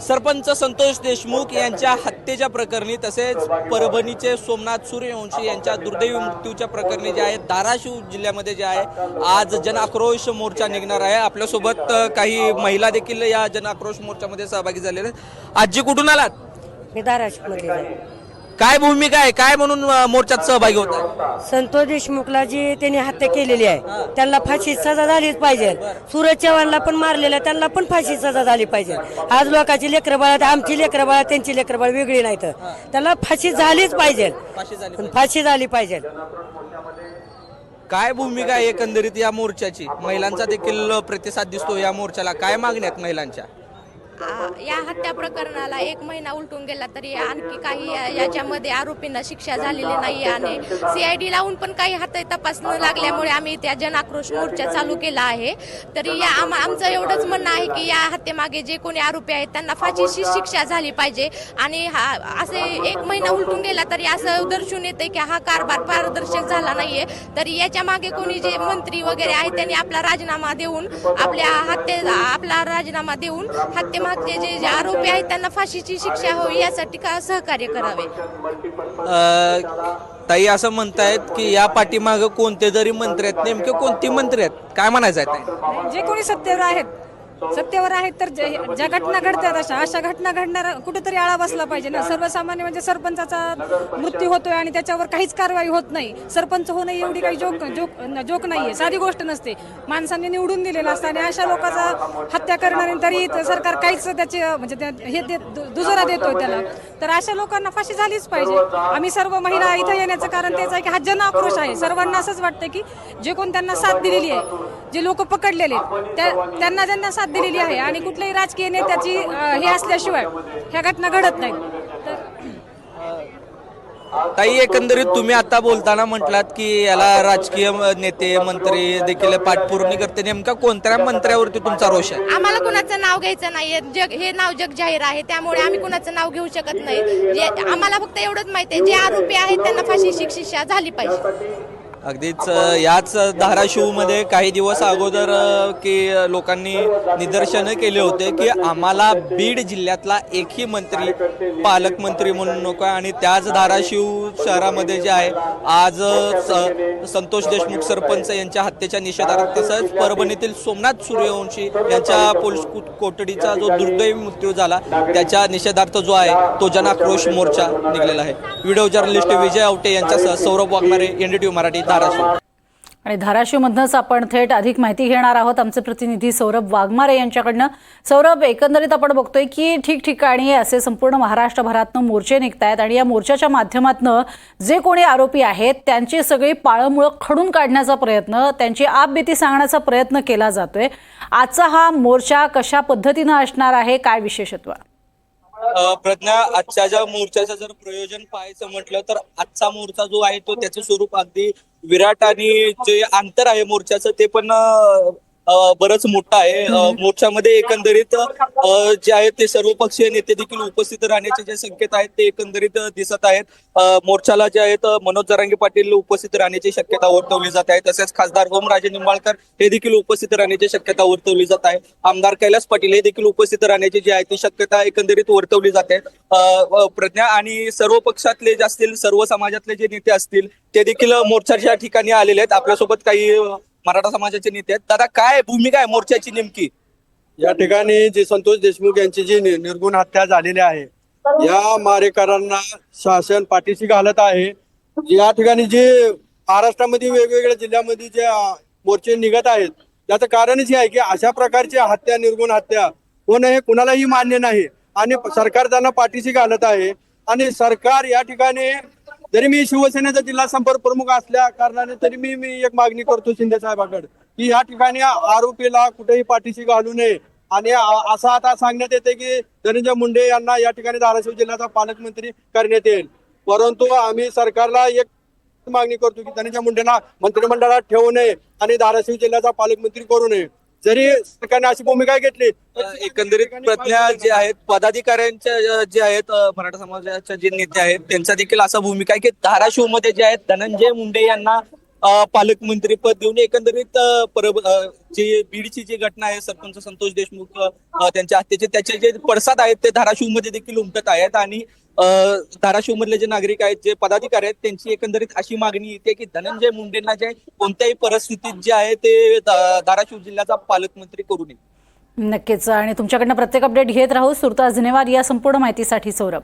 सरपंच संतोष देशमुख यांच्या हत्येच्या प्रकरणी तसेच परभणीचे सोमनाथ सूर्यवंशी यांच्या दुर्दैवी मृत्यूच्या प्रकरणी जे आहे धाराशिव जिल्ह्यामध्ये जे आहे आज जन आक्रोश मोर्चा निघणार आहे. आपल्यासोबत काही महिला देखील या जन आक्रोश मोर्चामध्ये सहभागी झालेल्या आहेत. आजी कुठून आलात? मी धाराशिवमध्ये काय भूमिका आहे? काय म्हणून अ, मोर्चात सहभागी होत आहे? संतोष देशमुखला जी त्यांनी हत्या केलेली आहे. त्यांना फाशी सजा झालीच पाहिजे. सूरज चव्हाणला पण मारलेला त्यांना पण फाशी सजा झाली पाहिजे. आज लोकांची लेकरं बाळ आमची लेकरं बाळ त्यांची लेकरं बाळ वेगळी नाहीत. त्यांना फाशी झालीच पाहिजे. फाशी झाली पण फाशी झाली पाहिजे. काय भूमिका आहे एकंदरीत या मोर्चाची? महिलांचा देखील प्रतिसाद दिसतो या मोर्चाला. काय मागण्या आहेत महिलांच्या? या हत्या प्रकरणाला एक महिना उलटून गेला तरी आणखी काही याच्यामध्ये आरोपींना शिक्षा झालेली नाही आणि सीआयडी लावून पण काही हात तपास न लागल्यामुळे आम्ही त्या जन आक्रोश मोर्चा चालू केला आहे. तरी या आम- आमचं एवढंच म्हणणं आहे की या हत्येमागे जे कोणी आरोपी आहेत त्यांना फाशीची शिक्षा झाली पाहिजे आणि हा असे एक महिना उलटून गेला तरी असं दर्शून येते की हा कारभार पारदर्शक झाला नाहीये. तरी याच्या मागे कोणी जे मंत्री वगैरे आहेत त्यांनी आपला राजीनामा देऊन आपल्या हत्ये आपला राजीनामा देऊन हत्येमागचे जे जे आरोपी आहेत त्यांना फाशीची शिक्षा होईल यासाठी का सहकार्य करावे अ, ताई असं म्हणतायत की या पाठीमागं कोणते जरी मंत्री आहेत नेमके कोणती मंत्री आहेत काय म्हणायचं आहे ताई? जे कोणी सत्तेवर आहेत सत्तेवर आहेत तर ज्या घटना घडतात अशा अशा घटना घडणार कुठेतरी आळा बसला पाहिजे ना. सर्वसामान्य म्हणजे सरपंचाचा मृत्यू होतोय आणि त्याच्यावर काहीच कारवाई होत नाही. सरपंच होणं एवढी काही जोक जोक जोक नाहीये. साधी गोष्ट नसते. माणसांनी निवडून दिलेलं असतं आणि अशा लोकांचा हत्या करणारे तरी इथं सरकार काहीच त्याचे म्हणजे हे देत दुजोरा देतोय त्याला. तर अशा लोकांना फाशी झालीच पाहिजे. आम्ही सर्व महिला इथं येण्याचं कारण तेच आहे की हा जन आक्रोश आहे. सर्वांना असंच वाटतं की जे कोण त्यांना साथ दिलेली आहे जे लोक पकडलेले त्या- त्यांना त्यांना साथ दिलेली आहे आणि कुठल्याही राजकीय नेत्याची हे असल्याशिवाय ह्या घटना घडत नाहीत. तर ताई एकंदरीत तुम्ही आता बोलताना म्हटलात की याला राजकीय नेते मंत्री देखील पाठपुरवणी करते. नेमका कोणत्या मंत्र्यावरती तुमचा रोष आहे? आम्हाला कुणाचं नाव घ्यायचं नाहीये जग हे नाव जग जाहीर आहे. त्यामुळे आम्ही कुणाचं नाव घेऊ शकत नाही. आम्हाला फक्त एवढंच माहिती आहे. जे आरोपी आहेत त्यांना फाशीची शिक्षा झाली पाहिजे. अगदीच याच धाराशिवमध्ये काही दिवस अगोदर की लोकांनी निदर्शनं केले होते की आम्हाला बीड जिल्ह्यातला एकही मंत्री पालकमंत्री म्हणून नको आहे आणि त्याच धाराशिव शहरामध्ये जे आहे आज स- संतोष देशमुख सरपंच यांच्या हत्येच्या निषेधार्थ तसंच परभणीतील सोमनाथ सूर्यवंशी यांच्या पोलीस कोठडीचा जो दुर्दैवी मृत्यू झाला त्याच्या निषेधार्थ जो आहे तो जनाक्रोश मोर्चा निघलेला आहे. व्हिडिओ जर्नलिस्ट विजय आवटे यांच्यासह सौरभ वाघमारे एनडीटीव्ही मराठी धाराशिव. आणि धाराशिवमधनंच आपण थेट अधिक माहिती घेणार आहोत. आमचे प्रतिनिधी सौरभ वाघमारे यांच्याकडनं. सौरभ एकंदरीत आपण बघतोय की ठिकठिकाणी असे संपूर्ण महाराष्ट्रभरातनं मोर्चे निघतायत आणि या मोर्चाच्या माध्यमातनं जे कोणी आरोपी आहेत त्यांची सगळी पाळंमुळं खडून काढण्याचा प्रयत्न त्यांची आपबीती सांगण्याचा प्रयत्न केला जातोय. आजचा हा मोर्चा कशा पद्धतीनं असणार आहे काय विशेषत्व? प्रज्ञा आजच्या ज्या मोर्चाचं जर प्रयोजन पाहायचं म्हटलं तर आजचा मोर्चा जो आहे तो त्याचं स्वरूप अगदी विराट आणि जे अंतर आहे मोर्चाचं ते पण बरंच मोठं आहे. मोर्चामध्ये एकंदरीत जे आहेत ते सर्वपक्षीय नेते देखील उपस्थित राहण्याचे जे संकेत आहेत ते एकंदरीत दिसत आहेत. मोर्चाला जे आहेत मनोज जरांगे पाटील उपस्थित राहण्याची शक्यता वर्तवली जात आहे. तसेच खासदार ओमराजे निंबाळकर हे देखील उपस्थित राहण्याची शक्यता वर्तवली जात आहे. आमदार कैलास पाटील हे देखील उपस्थित राहण्याची जी आहे ती शक्यता एकंदरीत वर्तवली जाते प्रज्ञा आणि सर्व पक्षातले जे असतील सर्व समाजातले जे नेते असतील ते देखील मोर्चाच्या ठिकाणी आलेले आहेत. आपल्यासोबत काही मराठा समाजाचे नेते आहेत. दादा काय भूमिका आहे मोर्चाची नेमकी? या ठिकाणी जे संतोष देशमुख यांची जी नि- निर्गुण हत्या झालेली आहे या मारेकरांना शासन पाठीशी घालत आहे. या ठिकाणी जे महाराष्ट्रामध्ये वेगवेगळ्या जिल्ह्यामध्ये जे मोर्चे निघत आहेत त्याचं कारणच हे आहे की अशा प्रकारची हत्या निर्गुण हत्या होणं हे कुणालाही मान्य नाही. आणि सरकार त्यांना पाठीशी घालत आहे. आणि सरकार या ठिकाणी जरी मी शिवसेनेचा जिल्हा संपर्क प्रमुख असल्या कारणाने तरी मी मी एक मागणी करतो शिंदे साहेबांकडे की या ठिकाणी आरोपीला कुठेही पाठीशी घालू नये. आणि असं आता सांगण्यात येते की धनंजय मुंडे यांना या ठिकाणी धाराशिव जिल्ह्याचा पालकमंत्री करण्यात येईल. परंतु आम्ही सरकारला एक मागणी करतो की धनंजय मुंडेला मंत्रिमंडळात ठेवू नये आणि धाराशिव जिल्ह्याचा पालकमंत्री करू नये. जरी सरकारने अशी भूमिका घेतली एकंदरीत प्रज्ञा जे आहेत पदाधिकाऱ्यांच्या जे आहेत मराठा समाजाचे जे नेते आहेत त्यांचा देखील असा भूमिका आहे की धाराशिवमध्ये जे आहेत धनंजय मुंडे यांना पालकमंत्री पद देऊन एकंदरीत अ, परब जी बीडची जी घटना आहे सरपंच संतोष देशमुख त्यांच्या हत्येचे त्याचे जे पडसाद आहेत ते धाराशिवमध्ये देखील उमटत आहेत आणि धाराशिव मधले जे नागरिक आहेत जे पदाधिकारी आहेत त्यांची एकंदरीत अशी मागणी येते की धनंजय मुंडेंना जे कोणत्याही परिस्थितीत जे आहे ते धाराशिव जिल्ह्याचा पालकमंत्री करू नये. नक्कीच. आणि तुमच्याकडनं प्रत्येक अपडेट घेत राहू. सुरतास धन्यवाद या संपूर्ण माहितीसाठी सौरभ.